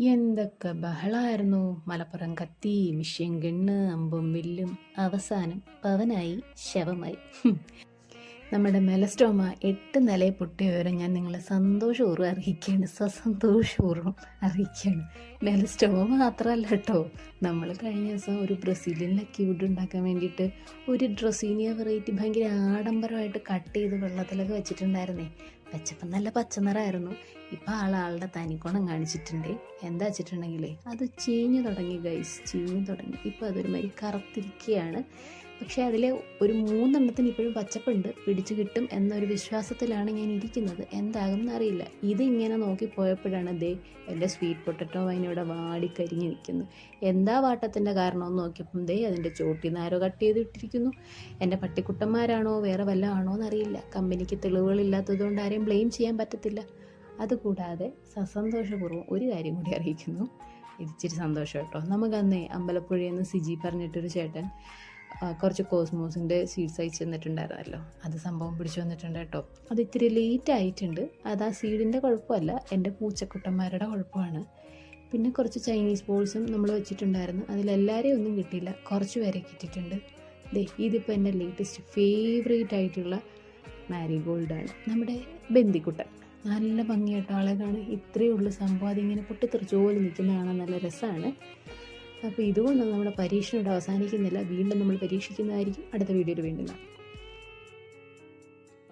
എന്തൊക്കെ ബഹളായിരുന്നു. മലപ്പുറം കത്തി machine gun അമ്പും വില്ലും. അവസാനം പവനായി ശവമായി. നമ്മുടെ മെലസ്റ്റോമ എട്ട് നിലയെ പൊട്ടിയ വിവരം ഞാൻ നിങ്ങളെ സന്തോഷപൂർവം അറിയിക്കുകയാണ്. സസന്തോഷപൂർവം അറിയിക്കുകയാണ്. മെലസ്റ്റോമ മാത്രമല്ല കേട്ടോ. നമ്മൾ കഴിഞ്ഞ ദിവസം ഒരു ബ്രസീലിയൻ ലക്കി വുഡ് ഉണ്ടാക്കാൻ വേണ്ടിയിട്ട് ഒരു ഡ്രസീനിയ വെറൈറ്റി ഭയങ്കര ആഡംബരമായിട്ട് കട്ട് ചെയ്ത് വെള്ളത്തിലൊക്കെ വെച്ചിട്ടുണ്ടായിരുന്നേ. വെച്ചപ്പം നല്ല പച്ചനിറമായിരുന്നു ഇപ്പം ആളുടെ തനിക്കോണം കാണിച്ചിട്ടുണ്ട്. എന്താ വെച്ചിട്ടുണ്ടെങ്കിൽ അത് ചീഞ്ഞു തുടങ്ങി ഗൈസ് ചീഞ്ഞു തുടങ്ങി. ഇപ്പം അതൊരു മരി കറുത്തിരിക്കുകയാണ് പക്ഷേ അതിൽ ഒരു മൂന്നെണ്ണത്തിന് ഇപ്പോഴും പച്ചപ്പുണ്ട്. പിടിച്ചു കിട്ടും എന്നൊരു വിശ്വാസത്തിലാണ് ഞാൻ ഇരിക്കുന്നത്. എന്താകും എന്നറിയില്ല. ഇതിങ്ങനെ നോക്കിപ്പോയപ്പോഴാണ് ദേ എന്റെ സ്വീറ്റ് പൊട്ടറ്റോ വൈനോടെ വാടിക്കരിഞ്ഞ് നിൽക്കുന്നു. എന്താ വാട്ടത്തിന്റെ കാരണമെന്ന് നോക്കിയപ്പം ദേ അതിന്റെ ചോട്ടി നാരോ ആരോ കട്ട് ചെയ്തിട്ടിരിക്കുന്നു. എന്റെ പട്ടിക്കുട്ടന്മാരാണോ? വേറെ വല്ലതാണോ എന്നറിയില്ല. കമ്പനിക്ക് തെളിവുകളില്ലാത്തത് കൊണ്ട് ആരെയും ബ്ലെയിം ചെയ്യാൻ പറ്റത്തില്ല. അതുകൂടാതെ സസന്തോഷപൂർവം ഒരു കാര്യം കൂടി അറിയിക്കുന്നു. ഇതിച്ചിരി സന്തോഷം കേട്ടോ. നമുക്കന്നേ അമ്പലപ്പുഴയിൽ നിന്ന് സിജി പറഞ്ഞിട്ടൊരു ചേട്ടൻ കുറച്ച് കോസ്മോസിന്റെ സീഡ്സ് അയച്ചു തന്നിട്ടുണ്ടായിരുന്നല്ലോ അത് സംഭവം പിടിച്ചു വന്നിട്ടുണ്ട് കേട്ടോ. അത് ഇത്തിരി ലേറ്റ് ആയിട്ടുണ്ട്. അത് ആ സീഡിന്റെ കുഴപ്പമല്ല. എന്റെ പൂച്ചക്കുട്ടന്മാരുടെ കുഴപ്പമാണ്. പിന്നെ കുറച്ച് ചൈനീസ് ബോൾസും നമ്മൾ വെച്ചിട്ടുണ്ടായിരുന്നു. അതിലെല്ലാവരെയും ഒന്നും കിട്ടിയില്ല. കുറച്ച് പേരെ കിട്ടിയിട്ടുണ്ട്. ദേ ഇതിപ്പോൾ എന്റെ ലേറ്റസ്റ്റ് ഫേവറേറ്റ് ആയിട്ടുള്ള മാരിഗോൾഡാണ് നമ്മുടെ ബന്ദിക്കുട്ടൻ. നല്ല ഭംഗിയായിട്ട് ആളെ കാണാൻ ഇത്രയേ ഉള്ളൂ സംഭവം അതിങ്ങനെ പൊട്ടിത്തെറിച്ച് പോലെ നിൽക്കുന്ന കാണാൻ നല്ല രസമാണ്. അപ്പോൾ ഇതുകൊണ്ട് നമ്മുടെ പരീക്ഷണം ഇവിടെ അവസാനിക്കുന്നില്ല. വീണ്ടും നമ്മൾ പരീക്ഷിക്കുന്നതായിരിക്കും. അടുത്ത വീഡിയോയിൽ വീണ്ടും കാണാം.